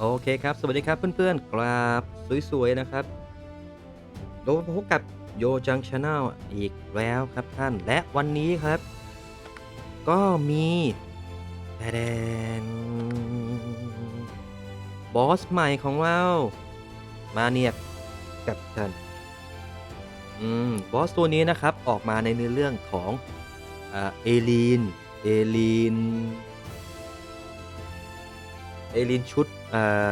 โอเคครับ สวัสดีครับเพื่อนๆ กราบสวยๆ นะครับโดนพบกับโยจังชาแนลอีกแล้วครับท่าน และวันนี้ครับ ก็มีแดนบอสใหม่ของเรา มาเนียกกับท่าน อืม บอสตัวนี้นะครับ ออกมาในเนื้อเรื่องของเอลีน เอลีน เอลินชุด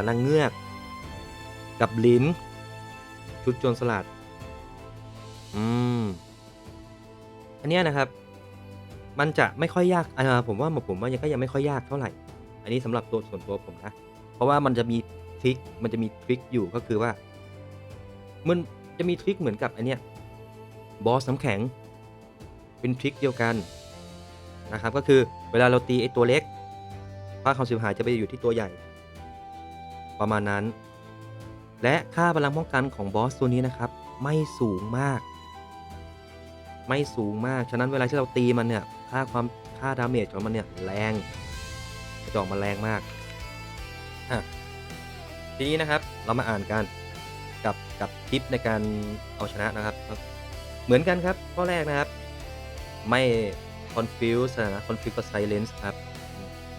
นางเงือก กับลินชุดโจรสลัด อืม อันเนี้ยนะครับ มันจะไม่ค่อยยากอ่าผมว่าผมว่ายังก็ยังไม่ค่อยยากเท่าไหร่ อันนี้สำหรับตัวส่วนตัวผมนะ เพราะว่ามันจะมีทริค มันจะมีทริคอยู่ก็คือว่า มันจะมีทริคเหมือนกับอันเนี้ยบอสน้ำแข็ง เป็นทริคเดียวกันนะครับ ก็คือเวลาเราตีไอ้ตัวเล็กค่าความเสียหายจะไปอยู่ที่ตัวใหญ่ ประมาณนั้น และค่าพลังป้องกันของบอสตัวนี้นะครับ ไม่สูงมาก ไม่สูงมาก ฉะนั้นเวลาที่เราตีมันเนี่ย ค่าความค่าดาเมจของมันเนี่ยแรงจะออกมาแรงมากอะทีนี้นะครับเรามาอ่านกันกับกับทิปในการเอาชนะนะครับ เหมือนกันครับข้อแรกนะครับ ไม่ confuse นะ confuse กับ silence ครับ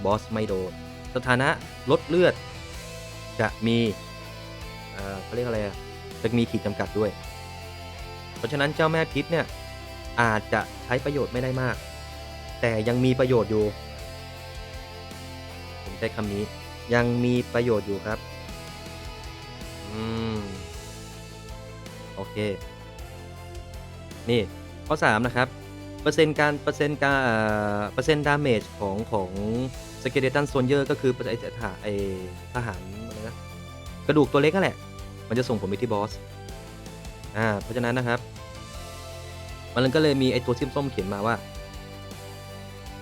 บอสไม่โดน สถานะลดเลือด จะมีเขาเรียกอะไรจะมีขีดจำกัดด้วย เพราะฉะนั้นเจ้าแม่พิษเนี่ยอาจจะใช้ประโยชน์ไม่ได้มาก แต่ยังมีประโยชน์อยู่ผมใช้คำนี้ยังมีประโยชน์อยู่ครับ อืม โอเค นี่ ข้อ 3 นะครับ เปอร์เซ็นต์การ เปอร์เซ็นต์การเปอร์เซ็นต์ดาเมจของของสเกเลตันโซนเยอร์ก็คือไอทหาร กระดูกตัวเล็กนั่นแหละ มันจะส่งผลไปที่บอส อ่า เพราะฉะนั้นนะครับ มันก็เลยมีไอ้ตัวซิมส้มเขียนมาว่า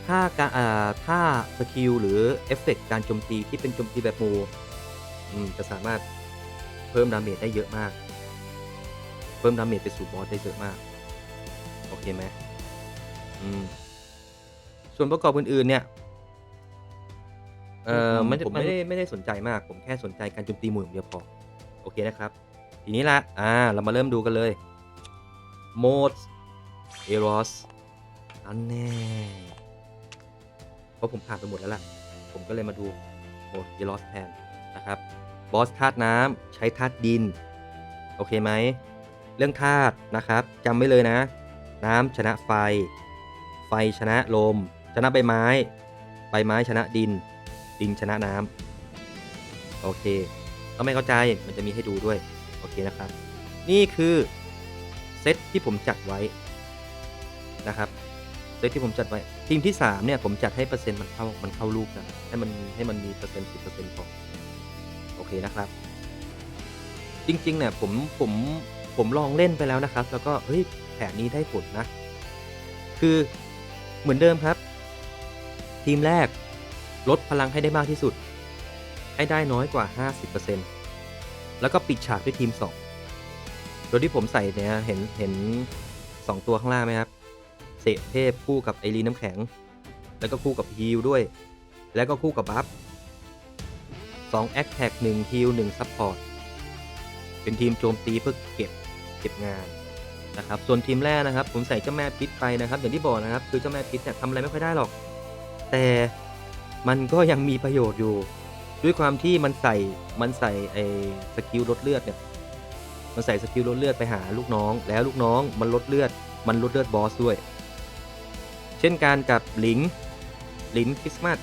ถ้าการอ่าถ้าสกิลหรือเอฟเฟกต์การโจมตีที่เป็นโจมตีแบบมอืมจะสามารถเพิ่มดาเมจได้เยอะมาก เพิ่มดาเมจไปสู่บอสได้เยอะมาก โอเคไหมอืมส่วนประกอบอื่นๆเนี่ย เอ่อผมไม่ได้ผมไม่ไม่ได้ได้ไม่ได้สนใจมาก ผมแค่สนใจการโจมตีหมู่อย่างเดียวพอ โอเคนะครับ ทีนี้ละอ่า เรามาเริ่มดูกันเลยโ o ดเอรอสอันแน่เพราะผมผ่านไปหมดแล้วล่ะ ผมก็เลยมาดูโหมดเอรอสแทนนะครับบอสธาตุน้ำใช้ธาตุดิน โอเคไหม เรื่องธาตุนะครับจำไว้เลยนะ น้ำชนะไฟ ไฟชนะลม ชนะใบไม้ ใบไม้ชนะดิน ดินชนะน้ำโอเคถ้าไม่เข้าใจมันจะมีให้ดูด้วย โอเคนะครับ นี่คือเซตที่ผมจัดไว้นะครับเซตที่ผมจัดไว้ ทีมที่ 3 เนี่ย ผมจัดให้เปอร์เซ็นต์มันเข้ามันเข้าลูกนะให้มันให้มันมีเปอร์เซ็นต์สิบเปอร์เซ็นต์พอโอเคนะครับ จริงๆเนี่ยผมผมผมลองเล่นไปแล้วนะครับ แล้วก็เฮ้ยแผนนี้ได้ผลนะ คือเหมือนเดิมครับ ทีมแรก ลดพลังให้ได้มากที่สุด ให้ได้น้อยกว่า 50%แล้วก็ปิดฉากด้วยทีม 2 โดยที่ผมใส่เนี่ยเห็นเห็น 2 ตัวข้างล่างไหมครับ เสกเทพคู่กับไอรีน้ำแข็ง แล้วก็คู่กับฮิลด้วย แล้วก็คู่กับบัฟ2แอคแท็ก1ฮิล1ซัพพอร์ต เป็นทีมโจมตีเพื่อเก็บเก็บงานนะครับ ส่วนทีมแรกนะครับ ผมใส่เจ้าแม่พิษไปนะครับ อย่างที่บอกนะครับ คือเจ้าแม่พิษเนี่ยทำอะไรไม่ค่อยได้หรอก แต่ มันก็ยังมีประโยชน์อยู่ ด้วยความที่มันใส่มันใส่ไอ้สกิลลดเลือดเนี่ยมันใส่สกิลลดเลือดไปหาลูกน้อง แล้วลูกน้องมันลดเลือด มันลดเลือดบอสด้วย เช่นการกับหลิงหลิงคริสต์มาส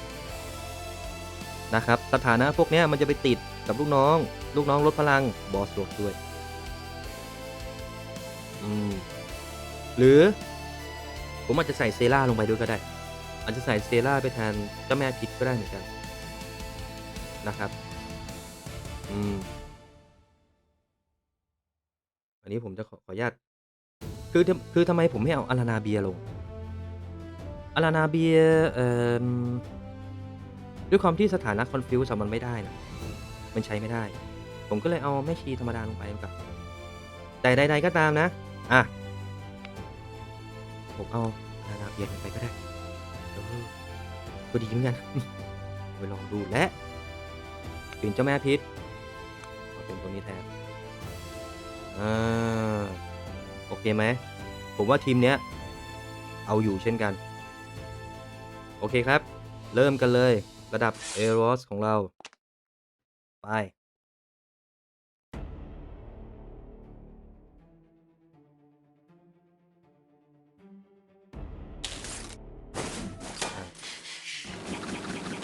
นะครับสถานะพวกนี้มันจะไปติดกับลูกน้อง ลูกน้องลดพลังบอสลดด้วยอืมหรือผมอาจจะใส่เซราลงไปด้วยก็ได้ อาจจะใส่เซราไปแทนเจ้าแม่พิษก็ได้เหมือนกันนะครับ อืม อันนี้ผมจะขอขออนุญาต คือคือทำไมผมไม่เอาอารานาเบียลงอารานาเบียเอ่อด้วยความที่สถานะคอนฟิวส์มันไม่ได้นะมันใช้ไม่ได้ ผมก็เลยเอาแม่ชีธรรมดาลงไปกับ แต่ใดๆก็ตามนะ อะ ผมเอาอารานาเบียลงไปก็ได้ ก็ดีเหมือนกันไปลองดูและเปลี่ยนเจ้าแม่พิษเอาเป็นตัวนี้แทนอ่าโอเคไหม ผมว่าทีมเนี้ย เอาอยู่เช่นกัน โอเคครับ เริ่มกันเลย ระดับเอโรสของเรา ไป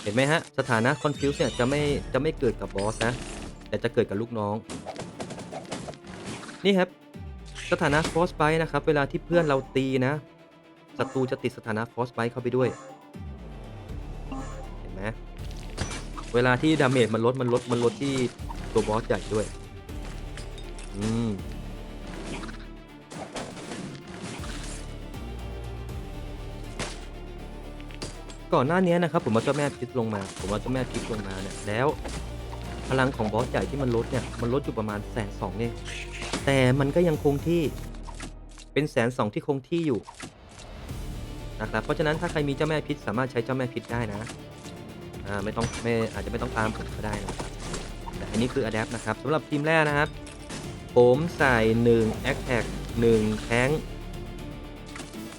เห็นไหมฮะ สถานะ Confuse เนี่ยจะไม่จะไม่เกิดกับบอสนะ แต่จะเกิดกับลูกน้อง นี่ครับ สถานะ Frostbite นะครับ เวลาที่เพื่อนเราตีนะศัตรูจะติดสถานะ Frostbite เข้าไปด้วย เห็นไหมเวลาที่ดาเมจมันลดมันลดมันลดที่ตัวบอสใหญ่ด้วย อืม ก่อนหน้านี้นะครับผมเอาเจ้าแม่พิษลงมา ผมเอาเจ้าแม่พิษลงมาเนี่ยแล้วพลังของบอสใหญ่ที่มันลดเนี่ยมันลดอยู่ประมาณแสนสองเองแต่มันก็ยังคงที่เป็นแสนสองที่คงที่อยู่นะครับเพราะฉะนั้นถ้าใครมีเจ้าแม่พิษสามารถใช้เจ้าแม่พิษได้นะอ่าไม่ต้องไม่อาจจะไม่ต้องตามผมก็ได้นะครับแต่อันนี้คือ adapt นะครับสำหรับทีมแรกนะครับ ผมใส่1 attack 1แทง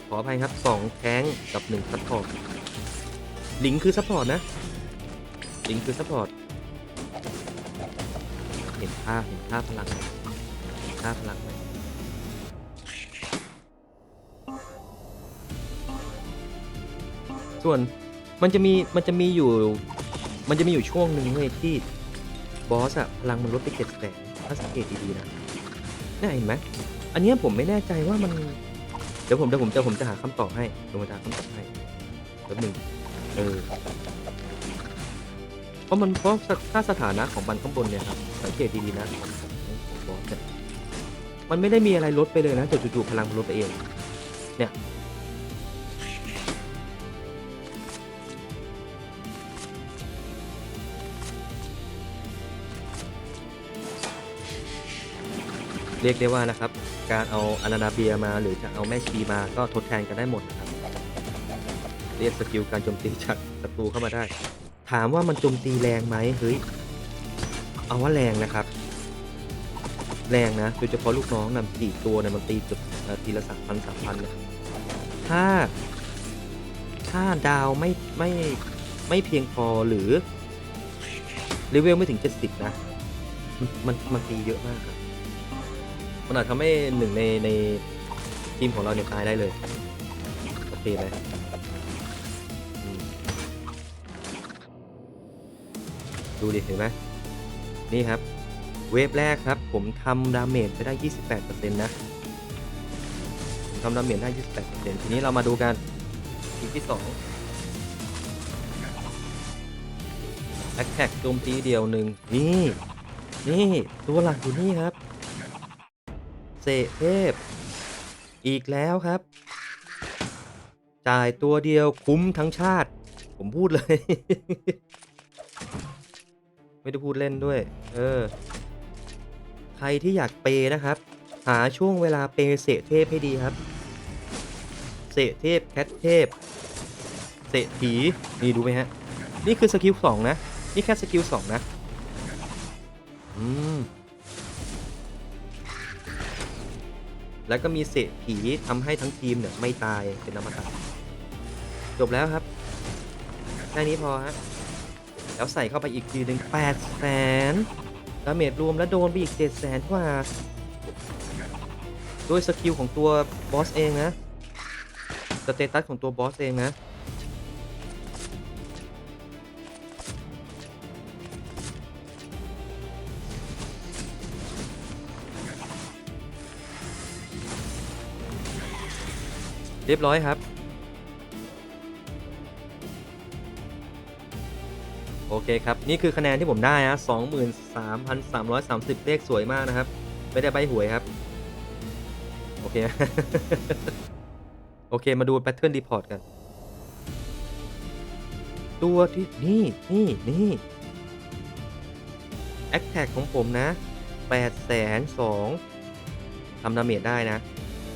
ขออภัยครับ 2 แทงกับ1 support ลิงคือ support นะ ลิงคือ support เห็นค่าเห็นค่าพลังเห็นค่าพลังไหมส่วนมันจะมีมันจะมีอยู่ มันจะมีอยู่ช่วงหนึ่งเว้ยที่บอสอะพลังมันลดไปเจ็ดแสนถ้าสังเกตดีๆนะนี่เห็นไหมอันเนี้ยผมไม่แน่ใจว่ามัน เดี๋ยวผมเดี๋ยวผมจะผมจะหาคำตอบให้เดี๋ยวผมจะหาคำตอบให้แป๊บหนึ่ง เออ เพราะมันเพราะถ้าสถานะของมันข้างบนเนี่ยครับ สังเกตดีๆนะของบอสเนี่ยมันไม่ได้มีอะไรลดไปเลยนะแต่จู่ๆพลังมันลดไปเอง เนี่ย เรียกได้ว่านะครับ การเอาอานานาเบียมาหรือจะเอาแม่ชีมาก็ทดแทนกันได้หมดนะครับ เรียกสกิลการโจมตีจากศัตรูเข้ามาได้ ถามว่ามันโจมตีแรงไหมเฮ้ยเอาว่าแรงนะครับ แรงนะโดยเฉพาะลูกน้องนำสี่ตัวเนี่ยมันตีเกือบเอ่อทีละสามพันสามพันเนี่ยถ้า ถ้าดาวไม่ไม่ไม่เพียงพอหรือเลเวลไม่ถึง70นะมันะ มันมันตีเยอะมากครับมันอาจทำให้หนึ่งในในทีมของเราเนี่ยตายได้เลย โอเคไหม ดูดิเห็นไหมนี่ครับ เวฟแรกครับ ผมทำดาเมจไปได้ 28%นะผมทำดาเมจได้ 28%ทีนี้เรามาดูกันทีที่2แอคแท็กโจมตีเดียวหนึ่งนี่ นี่ ตัวหลักอยู่นี่ครับ เสเทพ อีกแล้วครับ จ่ายตัวเดียวคุ้มทั้งชาติ ผมพูดเลย ไม่ได้พูดเล่นด้วย เออ ใครที่อยากเปย์นะครับ หาช่วงเวลาเปย์เสกเทพให้ดีครับ เสกเทพแคทเทพ เสกผีนี่ดูไหมฮะ นี่คือสกิลสองนะ นี่แค่สกิลสองนะ อืม แล้วก็มีเศษผีทำให้ทั้งทีมเนี่ยไม่ตายเป็นอมตะจบแล้วครับ แค่นี้พอฮะ แล้วใส่เข้าไปอีกทีหนึ่งแปดแสนดาเมจรวมแล้วโดนไปอีกเจ็ดแสนกว่าด้วยสกิลของตัวบอสเองนะสเตตัสของตัวบอสเองนะเรียบร้อยครับ เคครับ นี่คือคะแนนที่ผมได้นะ23,330 เลขสวยมากนะครับ ไม่ได้ใบหวยครับ โอเค โอเค มาดู Pattern Report กัน ตัวที่ นี่ นี่ นี่ a t t a c k ของผมนะ8แสน2ทำดาเมจได้นะ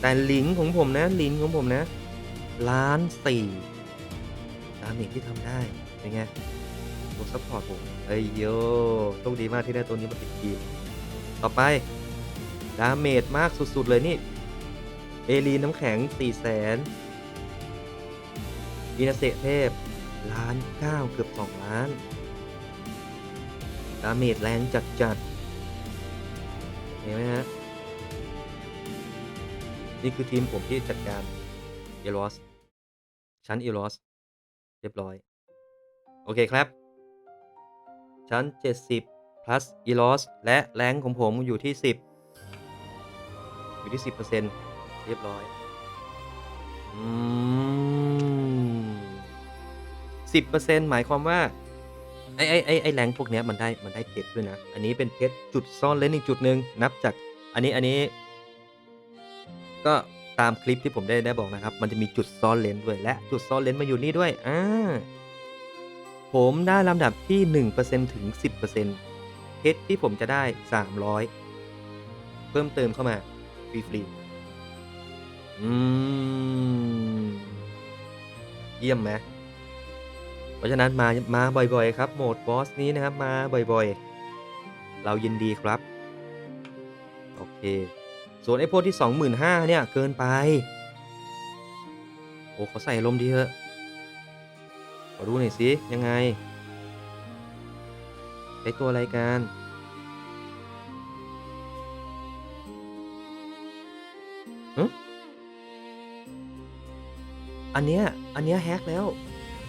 แต่ลิงของผมนะ ลิงของผมนะล้านสี่ดาเมจที่ทำได้ เป็นไง ลตัวซัพพอร์ตผมเอ้ยโยโชคดีมากที่ได้ตัวนี้มาติดทีมต่อไป ดาเมจมากสุด ๆ เลยนี่ เอลีน้ำแข็ง4 0 0แสนอินาเซเทพล้านเก้าเกือบ2ล้าน ดาเมจแรงจัดๆเห็นไหมฮะ นี่คือทีมผมที่จัดการเอลอสชั้นเอลอสเรียบร้อย โอเคครับ ชั้น 70 plus e l o s และแรงของผมอยู่ที่ 10 อยู่ที่ 10%เรียบร้อยอืม10%หมายความว่า ไอ้ไอ้ไอ้ไอ้แรงพวกเนี้ยมันได้มันได้เพชรด้วยนะ อันนี้เป็นเพชรจุดซ่อนเล่นอีกจุดหนึ่งนับจากอันนี้อันนี้ ก็ตามคลิปที่ผมได้ได้บอกนะครับ มันจะมีจุดซ่อนเลนด้วย และจุดซ่อนเลนมาอยู่นี่ด้วย อ่า ผมได้ลำดับที่ 1%ถึง 10%เพชรที่ผมจะได้ 300 เพิ่มเติมเข้ามา ฟรีๆอืม เยี่ยมไหมเพราะฉะนั้นมา มาบ่อยๆ ครับ โหมดบอสนี้นะครับ มาบ่อยๆ เรายินดีครับ โอเค ส่วนไอ้พวกที่ 25,000เนี่ย เกินไป โอ้เขาใส่ลมดีเถอะ อดูหน่อยสิ ยังไง ใช้ตัวอะไรกันอันเนี้ย อันเนี้ยแฮกแล้ว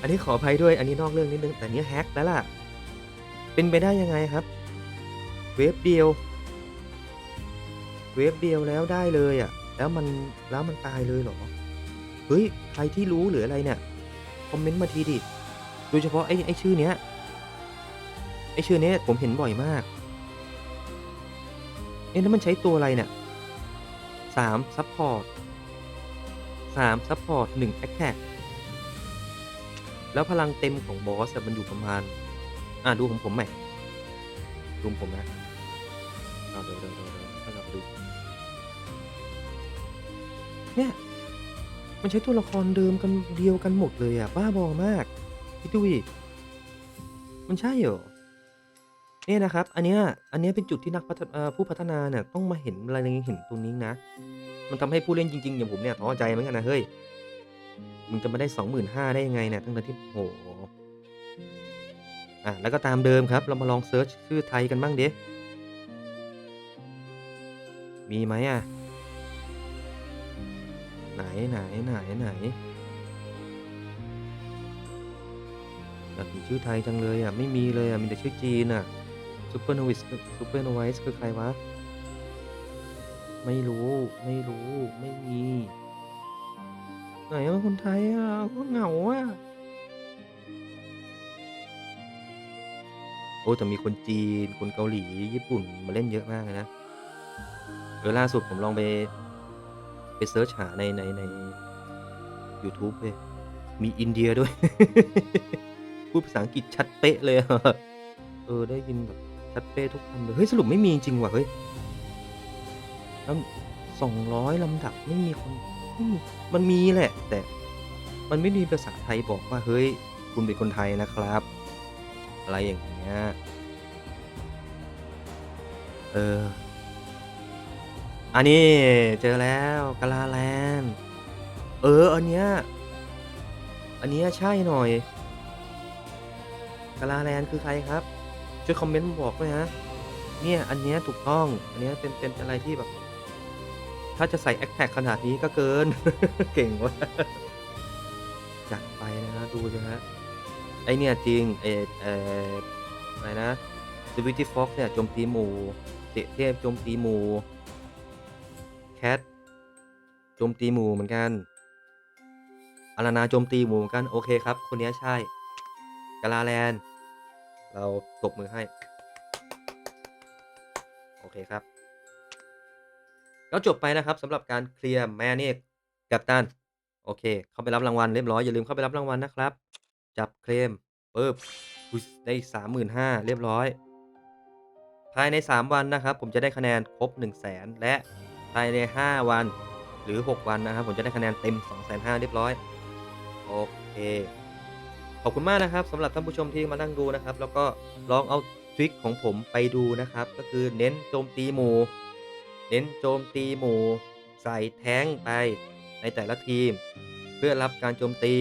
อันนี้ขออภัยด้วย อันนี้นอกเรื่องนิดนึง แต่อันเนี้ยแฮกแล้วล่ะ เป็นไปได้ยังไงครับ เวฟเดียว เวฟเดียวแล้วได้เลยอะ่ะ แล้วมัน แล้วมันตายเลยเหรอ เฮ้ย ใครที่รู้หรืออะไรเนี่ย คอมเมนต์มาทีดิ โดยเฉพาะไอ้ไอ้ชื่อเนี้ยไอ้ชื่อเนี้ยผมเห็นบ่อยมาก เอ๊ะแล้วมันใช้ตัวอะไรเนี่ยสามซัพพอร์ตสามซัพพอร์ตหนึ่งแอคแท็กแล้วพลังเต็มของบอสมันอยู่ประมาณ อะดูของผมใหม่ดูผมนะเอาเดี๋ยวเดี๋ยวเดี๋ยวเดี๋ยวถ้าเราดู เนี่ย มันใช้ตัวละครเดิมกันเดียวกันหมดเลยอะ บ้าบอมาก คิดดูดิมันใช่เหรอเนี่ยนะครับ อันเนี้ยอันเนี้ยเป็นจุดที่นักพัฒเอ่อผู้พัฒนาเนี่ยต้องมาเห็นอะไรย่างเห็นตรงนี้นะ มันทำให้ผู้เล่นจริงๆอย่างผมเนี่ยท้อใจเหมือนกันนะเฮ้ยมึงจะมาได้ 25,000ได้ยังไงเนี่ยทั้งๆที่โอ้โฮอะแล้วก็ตามเดิมครับ เรามาลองเซิร์ชชื่อไทยกันบ้างเดิมีไหมอะไหนไหนไหนไหน อยากเห็นชื่อไทยจังเลยอะ ไม่มีเลยอะ มีแต่ชื่อจีนอะ Super Novice คือ Super Novice คือใครวะ?ไม่รู้ ไม่รู้ ไม่มี ไหนอะคนไทยอะโคตรเหงาอะ โอ้แต่มีคนจีน คนเกาหลี ญี่ปุ่นมาเล่นเยอะมากเลยนะ เออล่าสุดผมลองไป ไปเซิร์ชหาในในในยูทูบเว้ยมีอินเดียด้วย พูดภาษาอังกฤษชัดเป๊ะเลย เออ ได้ยินแบบชัดเป๊ะทุกคำเลย เฮ้ย สรุปไม่มีจริงว่ะ เฮ้ยลำ200ลำดับไม่มีคนไม่มีมันมีแหละ แต่มันไม่มีภาษาไทยบอกว่า เฮ้ย คุณเป็นคนไทยนะครับ อะไรอย่างเงี้ย เออ อันนี้เจอแล้ว Galaland เออ อันเนี้ย อันเนี้ยใช่หน่อย Galaland คือใครครับ ช่วยคอมเมนต์มาบอกด้วยนะเนี่ย อันเนี้ยถูกต้อง อันเนี้ยเป็นเป็นอะไรที่แบบ ถ้าจะใส่แอคแท็กขนาดนี้ก็เกิน เก่งว่ะจัดไปนะครับดูสิครับไอเนี่ยจริงไอ้เอออะไรนะ Sweetie Fox เนี่ยโจมตีหมู่เตะเทพโจมตีหมู่ Cat โจมตีหมู่เหมือนกันอารานาโจมตีหมู่เหมือนกัน โอเคครับ คนนี้ใช่ Galaland เราตบมือให้ โอเคครับ ก็จบไปนะครับสำหรับการเคลียร์ Maniac Captain โอเค เข้าไปรับรางวัลเรียบร้อย อย่าลืมเข้าไปรับรางวัลนะครับ จับเคลมปึ๊บอุ๊ยได้35,000เรียบร้อย ภายใน 3 วันนะครับ ผมจะได้คะแนนครบ 100,000และภายใน 5 วันหรือ 6 วันนะครับ ผมจะได้คะแนนเต็ม 250,000เรียบร้อย โอเค ขอบคุณมากนะครับสำหรับท่านผู้ชมที่มานั่งดูนะครับ แล้วก็ลองเอาทริคของผมไปดูนะครับ ก็คือเน้นโจมตีหมู่เน้นโจมตีหมู่ใส่แท้งไปในแต่ละทีม เพื่อรับการโจมตี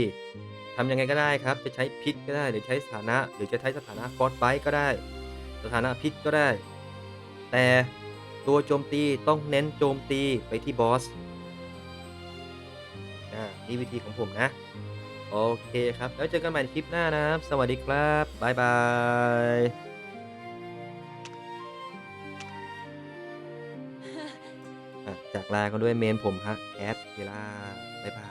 ทำยังไงก็ได้ครับ จะใช้พิษก็ได้หรือใช้สถานะ หรือจะใช้สถานะฟอสไบก็ได้ สถานะพิษก็ได้ แต่ตัวโจมตีต้องเน้นโจมตีไปที่บอสอ่านี่วิธีของผมนะ โอเคครับ แล้วเจอกันใหม่คลิปหน้านะครับ สวัสดีครับบ๊ายบายอะจากลากันด้วยเมนผมฮะแคทเวลาบ๊ายบาย